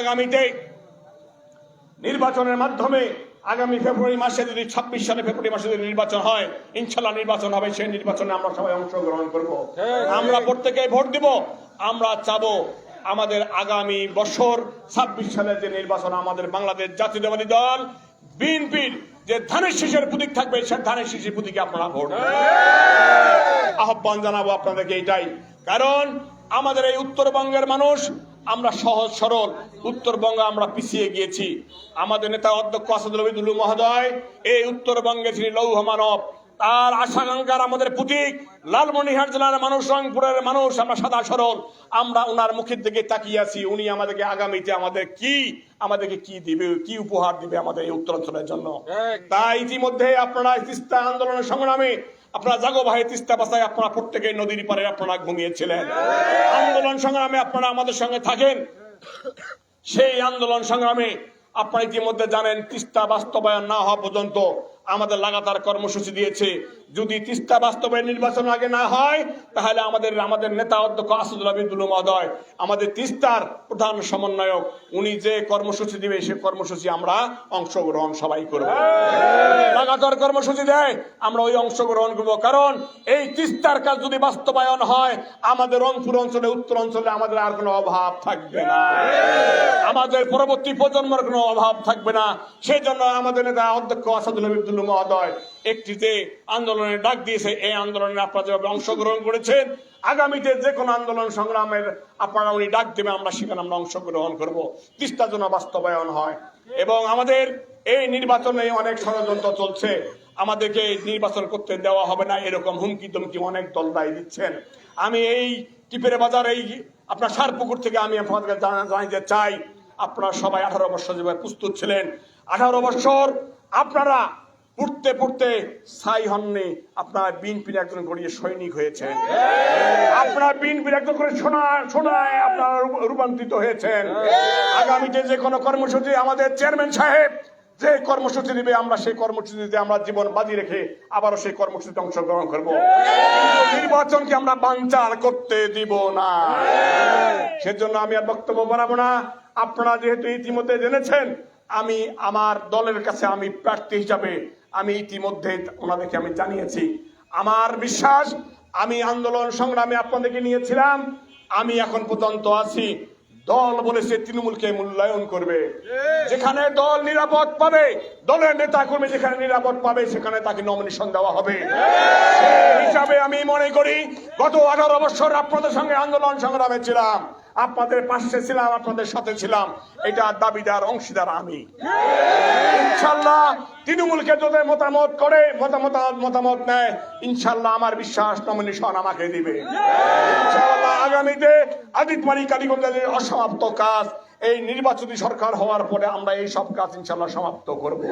আগামীতে নির্বাচনের মাধ্যমে আগামী ফেব্রুয়ারি মাসে যদি ছাব্বিশ সালে ফেব্রুয়ারি মাসে যদি নির্বাচন হয় ইনশাল্লাহ নির্বাচন হবে সেই নির্বাচনে আমরা সবাই অংশগ্রহণ করব। আমরা প্রত্যেকে ভোট দিব আমরা চাবো আমাদের আগামী বছর ছাব্বিশ সালের যে নির্বাচন আমাদের বাংলাদেশ জাতীয়তাবাদী দল বিএনপির যে ধানের শীষের প্রতীক থাকবে সে ধানের শীষের প্রতীকে আপনারা ভোট আহ্বান জানাব আপনাদেরকে এটাই। কারণ আমাদের এই উত্তরবঙ্গের মানুষ আমরা সহজ সরল উত্তরবঙ্গে আমরা পিছিয়ে গিয়েছি। আমাদের নেতা অধ্যক্ষ আসাদুল রবিদুল্লু মহোদয় এই উত্তরবঙ্গে তিনি লৌহ মানব তার আশাকাঙ্ক্ষার আমাদের প্রতীক। লালমনিহাট জেলার মানুষ রংপুরের মানুষ আমরা সাদা সরল। আমরা ওনার মুখের দিকে তাকিয়ে আছি। উনি আমাদেরকে আগামীতে আমাদের কি আমাদেরকে কি দিবে কি উপহার দিবে আমাদের এই উত্তরাঞ্চলের জন্য? তাই ইতিমধ্যে আপনারা তিস্তা আন্দোলনের সংগ্রামে আপনারা জাগো ভাই, তিস্তা বাসায় আপনারা প্রত্যেকে নদীর পারে আপনারা ঘুমিয়েছিলেন। আন্দোলন সংগ্রামে আপনারা আমাদের সঙ্গে থাকেন। সেই আন্দোলন সংগ্রামে আপনারা ইতিমধ্যে জানেন, তিস্তা বাস্তবায়ন না হওয়া পর্যন্ত আমাদের লাগাতার কর্মসূচি দিয়েছে যদি তিস্তা বাস্তবায়ন নির্বাচন আগে না হয় তাহলে আমাদের আমাদের নেতা অধ্যক্ষ আসাদুল আবিদুল মহোদয় আমাদের তিস্তার প্রধান সমন্বয়ক উনি যে কর্মসূচি দিবে সে কর্মসূচি আমরা অংশগ্রহণ সবাই করব। লাগাতার কর্মসূচি দেয় আমরা ওই অংশগ্রহণ করব। কারণ এই তিস্তার কাজ যদি বাস্তবায়ন হয় আমাদের রংপুর অঞ্চলে উত্তর অঞ্চলে আমাদের আর কোনো অভাব থাকবে না। আমাদের পরবর্তী প্রজন্মের কোনো অভাব থাকবে না। সেই জন্য আমাদের নেতা অধ্যক্ষ আসাদুল হাবিবুল্লু মহোদয় একটি যে আন্দোলনের ডাক দিয়েছে, এই আন্দোলনে আপনারা যেভাবে অংশগ্রহণ করেছেন, আগামীতে যে কোনো আন্দোলন সংগ্রামের আপনারা উনি ডাক দেবে আমরা সেখানে আমরা অংশগ্রহণ করব। তিস্তা যেন বাস্তবায়ন হয়। এবং আমাদের এই নির্বাচনে অনেক ষড়যন্ত্র চলছে। আমাদেরকে নির্বাচন করতে দেওয়া হবে না, এরকম হুমকি দমকি অনেক দল দায়ী দিচ্ছেন। আমি এই টিপের বাজার, এই আপনার সারপুকুর থেকে আমি আপনাদেরকে জানা- জানাইতে চাই, আপনারা সবাই আঠারো বছর যেভাবে প্রস্তুত ছিলেন, আঠারো বছর আপনারা পড়তে পড়তে সাই হননি। আপনার বিএনপির একজন গড়িয়ে সৈনিক হয়েছেন। আপনার বিএনপির একজন করে সোনা, সোনায় আপনারা রূপ- রূপান্তরিত হয়েছেন। আগামীতে যে কোনো কর্মসূচি আমাদের চেয়ারম্যান সাহেব, যে কর্মসূচি দিবে, আমরা সেই কর্মসূচিতে আমরা জীবন বাজি রেখে আবারও সেই কর্মসূচিতে অংশগ্রহণ করব। নির্বাচনকে আমরা বাঞ্চার করতে দিব না। সেজন্য আমি আর বক্তব্য বাড়াবো না। আপনারা যেহেতু ইতিমধ্যে জেনেছেন আমি আমার দলের কাছে আমি প্রার্থী হিসাবে আমি ইতিমধ্যে ওনাদেরকে আমি জানিয়েছি। আমার বিশ্বাস, আমি আন্দোলন সংগ্রামে আপনাদেরকে নিয়েছিলাম। আমি এখন পর্যন্ত আছি। দল বলেছে তৃণমূলকে মূল্যায়ন করবে। যেখানে দল নিরাপদ পাবে, দলের নেতা কর্মী যেখানে নিরাপদ পাবে, সেখানে তাকে নমিনেশন দেওয়া হবে। হিসাবে আমি মনে করি, গত আঠারো বছর আপনাদের সঙ্গে আন্দোলন সংগ্রামে ছিলাম। আপনাদের পাশে ছিলাম, আপনাদের সাথে ছিলাম। এটা দাবিদার, অংশীদার আমি। ইনশাল্লাহ তৃণমূলকে যদি মতামত করে, মতামত মতামত নেয়, ইনশাল্লাহ আমার বিশ্বাস নমিনেশন আমাকে দিবে। ইনশাল্লাহ আগামীতে আদিত মারি কালীগঞ্জের অসমাপ্ত কাজ, এই নির্বাচনী সরকার হওয়ার পরে আমরা এই সব কাজ ইনশাল্লাহ সমাপ্ত করব।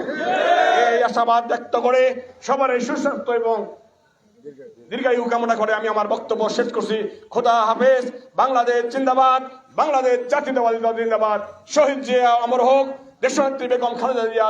এই আশাবাদ ব্যক্ত করে সবার এই সুস্বাস্থ্য এবং দীর্ঘায়ু কামনা করে আমি আমার বক্তব্য শেষ করছি। খোদা হাফেজ। বাংলাদেশ জিন্দাবাদ। বাংলাদেশ জাতীয়তাবাদী জিন্দাবাদ। শহীদ জিয়া অমর হোক। দেশনেত্রী বেগম খালেদা জিয়া